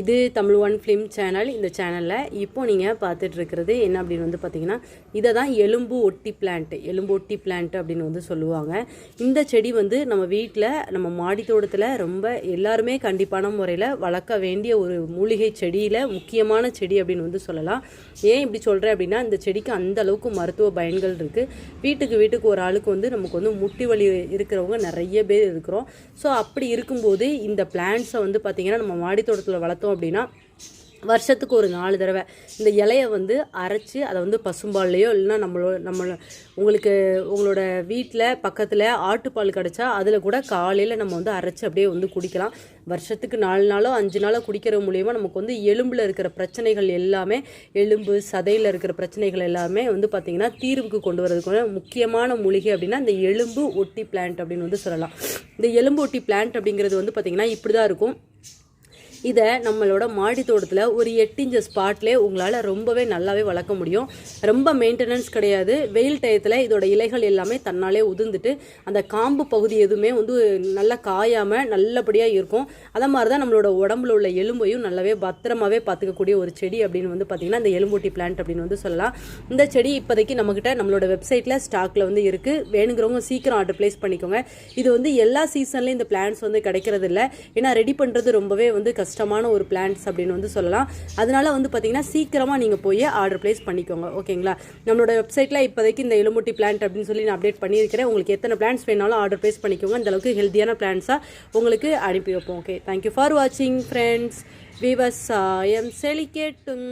இது Tamil one film channel. இந்த சேனலில் இப்போ நீங்கள் பார்த்துட்டு இருக்கிறது என்ன அப்படின்னு வந்து பார்த்தீங்கன்னா இதை தான் எலும்பு ஒட்டி பிளான்ட் எலும்பு ஒட்டி பிளான்ட் அப்படின்னு வந்து சொல்லுவாங்க. இந்த செடி வந்து நம்ம வீட்டில் நம்ம மாடி தோட்டத்தில் ரொம்ப எல்லாருமே கண்டிப்பான முறையில் வளர்க்க வேண்டிய ஒரு மூலிகை செடியில் முக்கியமான செடி அப்படின்னு வந்து சொல்லலாம். ஏன் இப்படி சொல்கிறேன் அப்படின்னா இந்த செடிக்கு அந்த அளவுக்கு மருத்துவ பயன்கள் இருக்குது வீட்டுக்கு வீட்டுக்கு ஒரு ஆளுக்கு வந்து நமக்கு வந்து முட்டி வலி இருக்கிறவங்க நிறைய பேர் இருக்கிறோம். ஸோ அப்படி இருக்கும்போது இந்த பிளான்ட்ஸை வந்து பார்த்திங்கன்னா நம்ம மாடி தோட்டத்தில் பார்த்தோம் அப்படின்னா வருஷத்துக்கு ஒரு நாலு தடவை. இந்த இலையை வந்து அரைச்சி அதை வந்து பசும்பால்லையோ இல்லைன்னா நம்மளோட நம்ம உங்களுக்கு உங்களோட வீட்டில் பக்கத்தில் ஆட்டுப்பால் கிடச்சா அதில் கூட காலையில் நம்ம வந்து அரைச்சி அப்படியே வந்து குடிக்கலாம். வருஷத்துக்கு நாலு நாளோ அஞ்சு நாளோ குடிக்கிற மூலியமாக நமக்கு வந்து எலும்பில் இருக்கிற பிரச்சனைகள் எல்லாமே எலும்பு சதையில் இருக்கிற பிரச்சனைகள் எல்லாமே வந்து பார்த்திங்கன்னா தீர்வுக்கு கொண்டு வரதுக்கு முக்கியமான மூலிகை அப்படின்னா இந்த எலும்பு ஒட்டி பிளான்ட் அப்படின்னு வந்து சொல்லலாம். இந்த எலும்பு ஒட்டி பிளான்ட் அப்படிங்கிறது வந்து பார்த்திங்கன்னா இப்படி தான் இருக்கும். இதை நம்மளோட மாடி தோட்டத்தில் ஒரு எட்டு இன்ச்சு ஸ்பாட்லேயே உங்களால் ரொம்பவே நல்லாவே வளர்க்க முடியும். ரொம்ப மெயின்டெனன்ஸ் கிடையாது. வெயில் டயத்தில் இதோட இலைகள் எல்லாமே தன்னாலே உதிர்ந்துட்டு அந்த காம்பு பகுதி எதுவுமே வந்து நல்லா காயாமல் நல்லபடியாக இருக்கும். அதே மாதிரி தான் நம்மளோட உடம்புல உள்ள எலும்பையும் நல்லாவே பத்திரமாவே பார்த்துக்கக்கூடிய ஒரு செடி அப்படின்னு வந்து பார்த்திங்கன்னா இந்த எலும்பூட்டி பிளான்ட் அப்படின்னு வந்து சொல்லலாம். இந்த செடி இப்போதைக்கு நம்மக்கிட்ட நம்மளோட வெப்சைட்டில் ஸ்டாக்கில் வந்து இருக்குது வேணுங்கிறவங்க சீக்கிரம் ஆர்டர் ப்ளேஸ் பண்ணிக்கோங்க. இது வந்து எல்லா சீசன்லேயும் இந்த பிளான்ட்ஸ் வந்து கிடைக்கிறது இல்லை ஏன்னா ரெடி பண்ணுறது ரொம்பவே வந்து கஷ்டம். கஷ்டமான ஒரு பிளான்ஸ் அப்படின்னு வந்து சொல்லலாம். அதனால வந்து பார்த்தீங்கன்னா சீக்கிரமாக நீங்கள் போய் ஆர்டர் ப்ளேஸ் பண்ணிக்கோங்க. ஓகேங்களா நம்மளோட வெப்சைட்டில் இப்போதைக்கு இந்த எலுமுட்டி பிளான்ட் அப்படின்னு சொல்லி நான் அப்டேட் பண்ணியிருக்கிறேன். உங்களுக்கு எத்தனை பிளான்ஸ் வேணாலும் ஆர்டர் ப்ளேஸ் பண்ணிக்கோங்க. அந்த அளவுக்கு ஹெல்த்தியான பிளான்ஸாக உங்களுக்கு அனுப்பி வைப்போம். ஓகே தேங்க்யூ ஃபார் வாட்சிங் ஃப்ரெண்ட்ஸ் விவசாயம் செழிக்கட்டும்